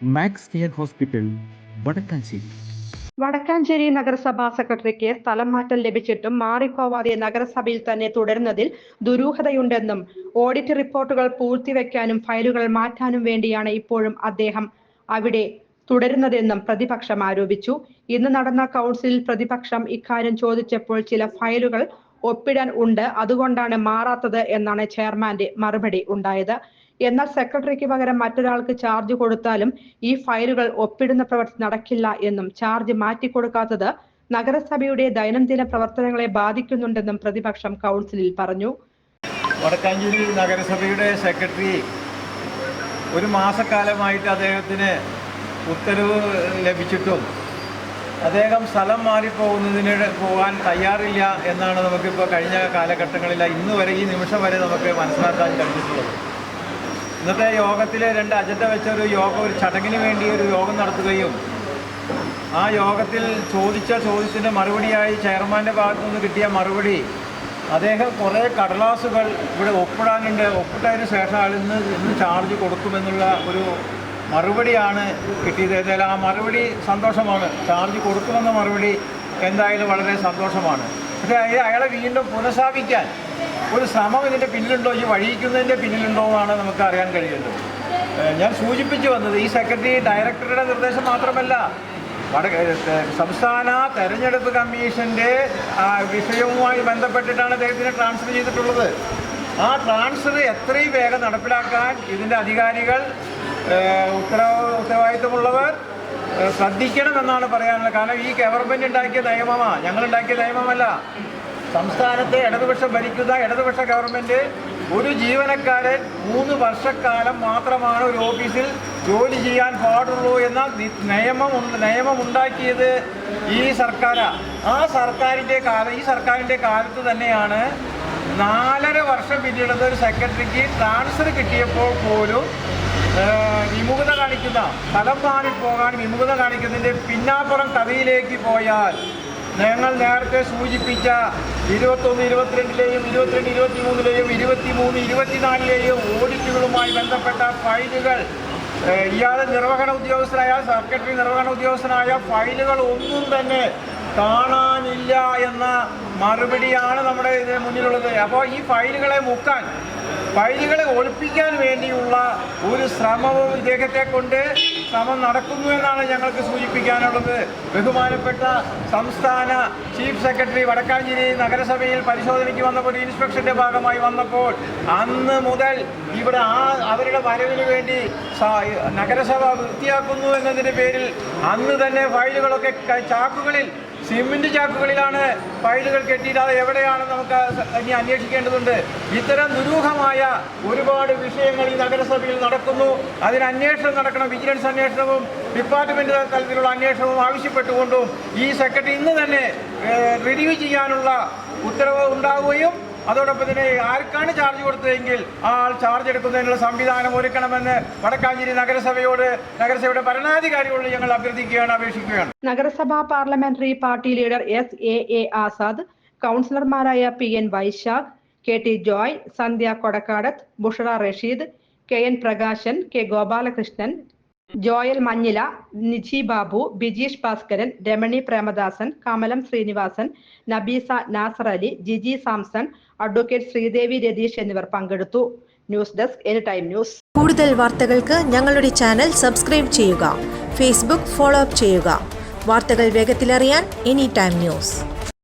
Max Care hospital Vadakkanchery. Vadakkanchery നഗരസഭാ സെക്രട്ടറിക്ക് സ്ഥലം മാറ്റം ലഭിച്ചിട്ടും മാറിപ്പോവാതെ നഗരസഭയിൽ തന്നെ തുടരുന്നതിൽ ദുരൂഹതയുണ്ടെന്നും ഓഡിറ്റ് റിപ്പോർട്ടുകൾ പൂർത്തിവെക്കാനും ഫയലുകൾ മാറ്റാനും വേണ്ടിയാണ് ഇപ്പോഴും അദ്ദേഹം അവിടെ തുടരുന്നതെന്നും പ്രതിപക്ഷം ആരോപിച്ചു. ഇന്ന് നടന്ന കൗൺസിലിൽ പ്രതിപക്ഷം ഇക്കാര്യം ചോദിച്ചപ്പോൾ ചില ഫയലുകൾ ഒപ്പിടാൻ ഉണ്ട് അതുകൊണ്ടാണ് മാറാത്തത് എന്നാണ് ചെയർമാന്റെ മറുപടി ഉണ്ടായത്. എന്നാൽ സെക്രട്ടറിക്ക് പകരം മറ്റൊരാൾക്ക് ചാർജ് കൊടുത്താലും ഈ ഫയലുകൾ ഒപ്പിടുന്ന പ്രവൃത്തി നടക്കില്ല എന്നും ചാർജ് മാറ്റിക്കൊടുക്കാത്തത് നഗരസഭയുടെ ദൈനംദിന പ്രവർത്തനങ്ങളെ ബാധിക്കുന്നുണ്ടെന്നും പ്രതിപക്ഷം കൗൺസിലിൽ പറഞ്ഞു. വടക്കാഞ്ചേരി നഗരസഭയുടെ സെക്രട്ടറി ഒരു മാസക്കാലമായിട്ട് അദ്ദേഹത്തിന് ഉത്തരവ് ലഭിച്ചിട്ടും അദ്ദേഹം സ്ഥലം മാറിപ്പോകുന്നതിന് പോകാൻ തയ്യാറില്ല എന്നാണ് നമുക്കിപ്പോൾ കഴിഞ്ഞ കാലഘട്ടങ്ങളിൽ ഇന്ന് വരെ ഈ നിമിഷം വരെ നമുക്ക് മനസ്സിലാക്കാൻ കഴിഞ്ഞിട്ടുള്ളത്. ഇന്നത്തെ യോഗത്തിൽ രണ്ട് അജണ്ട വെച്ച ഒരു യോഗ ഒരു ചടങ്ങിന് വേണ്ടി ഒരു യോഗം നടത്തുകയും ആ യോഗത്തിൽ ചോദിച്ച ചോദ്യത്തിന്റെ മറുപടിയായി ചെയർമാന്റെ ഭാഗത്തു നിന്ന് കിട്ടിയ മറുപടി അദ്ദേഹം കുറേ കടലാസുകൾ ഇവിടെ ഒപ്പിടാനുണ്ട്. ഒപ്പിട്ടതിന് ശേഷം നിന്ന് ഇന്ന് ചാർജ് കൊടുക്കുമെന്നുള്ള ഒരു മറുപടിയാണ് കിട്ടിയത്. ഏതായാലും ആ മറുപടി സന്തോഷമാണ്. ചാർജ് കൊടുക്കുമെന്ന മറുപടി എന്തായാലും വളരെ സന്തോഷമാണ്. പക്ഷേ അയ- അയാളെ വീണ്ടും പുനഃസ്ഥാപിക്കാൻ ഒരു ശ്രമം ഇതിന്റെ പിന്നിലുണ്ടോ? ഈ വഴിയിക്കുന്നതിന്റെ പിന്നിലുണ്ടോ എന്നാണ് നമുക്ക് അറിയാൻ കഴിയുന്നത്. ഞാൻ സൂചിപ്പിച്ചു വന്നത് ഈ സെക്രട്ടറി ഡയറക്ടറുടെ നിർദ്ദേശം മാത്രമല്ല സംസ്ഥാന തെരഞ്ഞെടുപ്പ് കമ്മീഷന്റെ വിഷയവുമായി ബന്ധപ്പെട്ടിട്ടാണ് അദ്ദേഹത്തിനെ ട്രാൻസ്ഫർ ചെയ്തിട്ടുള്ളത്. ആ ട്രാൻസ്ഫർ എത്രയും വേഗം നടപ്പിലാക്കാൻ ഇതിന്റെ അധികാരികൾ ഉത്തരവ ഉത്തരവ് ഉത്തരവാദിത്തമുള്ളവർ ഏഹ് ശ്രദ്ധിക്കണമെന്നാണ് പറയാനുള്ളത്. കാരണം ഈ ഗവൺമെന്റ് ഉണ്ടാക്കിയ നിയമമാണ് ഞങ്ങളുണ്ടാക്കിയ നിയമമല്ല. സംസ്ഥാനത്തെ ഇടതുപക്ഷം ഭരിക്കുന്ന ഇടതുപക്ഷ ഗവൺമെന്റ് ഒരു ജീവനക്കാരൻ മൂന്ന് വർഷക്കാലം മാത്രമാണ് ഒരു ഓഫീസിൽ ജോലി ചെയ്യാൻ പാടുള്ളൂ എന്ന നിയമം നിയമമുണ്ടാക്കിയത് ഈ സർക്കാരാണ് ആ സർക്കാരിന്റെ കാലം ഈ സർക്കാരിന്റെ കാലത്ത് തന്നെയാണ് നാലര വർഷം പിന്നീടുന്ന ഒരു സെക്രട്ടറിക്ക് ട്രാൻസ്ഫർ കിട്ടിയപ്പോൾ പോലും വിമുഖത കാണിക്കുന്ന സ്ഥലം പോകാൻ വിമുഖത കാണിക്കുന്നതിന്റെ പിന്നാപ്പുറം കഥയിലേക്ക് പോയാൽ ഞങ്ങൾ നേരത്തെ സൂചിപ്പിച്ച ഇരുപത്തൊന്ന് ഇരുപത്തിരണ്ടിലെയും ഇരുപത്തിരണ്ട് ഇരുപത്തി മൂന്നിലെയും ഇരുപത്തി മൂന്ന് ഇരുപത്തിനാലിലെയും ഓഡിറ്റുകളുമായി ബന്ധപ്പെട്ട ഫയലുകൾ ഇയാളെ നിർവഹണ ഉദ്യോഗസ്ഥനായ സെക്രട്ടറി നിർവഹണ ഉദ്യോഗസ്ഥനായ ഫയലുകൾ ഒന്നും തന്നെ കാണാനില്ല എന്ന മറുപടിയാണ് നമ്മുടെ ഇതിന് മുന്നിലുള്ളത്. അപ്പോൾ ഈ ഫയലുകളെ മുക്കാൻ ഫയലുകളെ ഒളിപ്പിക്കാൻ വേണ്ടിയുള്ള ഒരു ശ്രമവും ഇദ്ദേഹത്തെ കൊണ്ട് ശ്രമം നടക്കുന്നു എന്നാണ് ഞങ്ങൾക്ക് സൂചിപ്പിക്കാനുള്ളത്. ബഹുമാനപ്പെട്ട സംസ്ഥാന ചീഫ് സെക്രട്ടറി വടക്കാഞ്ചേരി നഗരസഭയിൽ പരിശോധനയ്ക്ക് വന്നപ്പോൾ ഇൻസ്പെക്ഷന്റെ ഭാഗമായി വന്നപ്പോൾ അന്ന് മുതൽ ഇവിടെ ആ അവരുടെ വരവിന് വേണ്ടി നഗരസഭ വൃത്തിയാക്കുന്നു എന്നതിന്റെ പേരിൽ അന്ന് തന്നെ ഫയലുകളൊക്കെ ചാക്കുകളിൽ സിമെന്റ് ചാക്കുകളിലാണ് ഫയലുകൾ കെട്ടിയിട്ട് എവിടെയാണ് നമുക്ക് ഇനി അന്വേഷിക്കേണ്ടതുണ്ട്? ഇത്തരം ദുരൂഹമായ ഒരുപാട് വിഷയങ്ങൾ ഈ നഗരസഭയിൽ നടക്കുന്നു. അതിന് അന്വേഷണം നടക്കണം. വിജിലൻസ് അന്വേഷണവും ഡിപ്പാർട്ട്മെന്റ് തലത്തിലുള്ള അന്വേഷണവും ആവശ്യപ്പെട്ടുകൊണ്ടും ഈ സെക്രട്ടറി ഇന്ന് തന്നെ റിവ്യൂ ചെയ്യാനുള്ള ഉത്തരവ് ഉണ്ടാവുകയും അതോടൊപ്പം തന്നെ ആർക്കാണ് ചാർജ് കൊടുത്തതെങ്കിൽ ആ ആൾ ചാർജ് എടുക്കുന്നതിനുള്ള സംവിധാനം ഒരുക്കണമെന്ന് വടക്കാഞ്ചേരി നഗരസഭയോട് നഗരസഭയുടെ ഭരണാധികാരിയോട് ഞങ്ങൾ അഭ്യർത്ഥിക്കുകയാണ് അപേക്ഷിക്കുകയാണ്. നഗരസഭാ parliamentary party leader S A A Azad കൗൺസിലർമാരായ P N Vysakh K T Joy Sandhya Kodakkadath Bushara Rasheed K N Prakashan K Gopalakrishnan Joel Manjila Niji Babu Bijeesh Bhaskaran Ramani Premadasan Kamalam Sreenivasan Nabeesa Nasar Ali Jiji Samson advocate Sreedevi Ratheesh എന്നിവർ പങ്കെടുത്തു. News desk any time news. കൂടുതൽ വാർത്തകൾക്ക് ഞങ്ങളുടെ channel subscribe ചെയ്യുക. Facebook follow up ചെയ്യുക. വാർത്തകൾ വേഗത്തിലറിയാൻ any time news.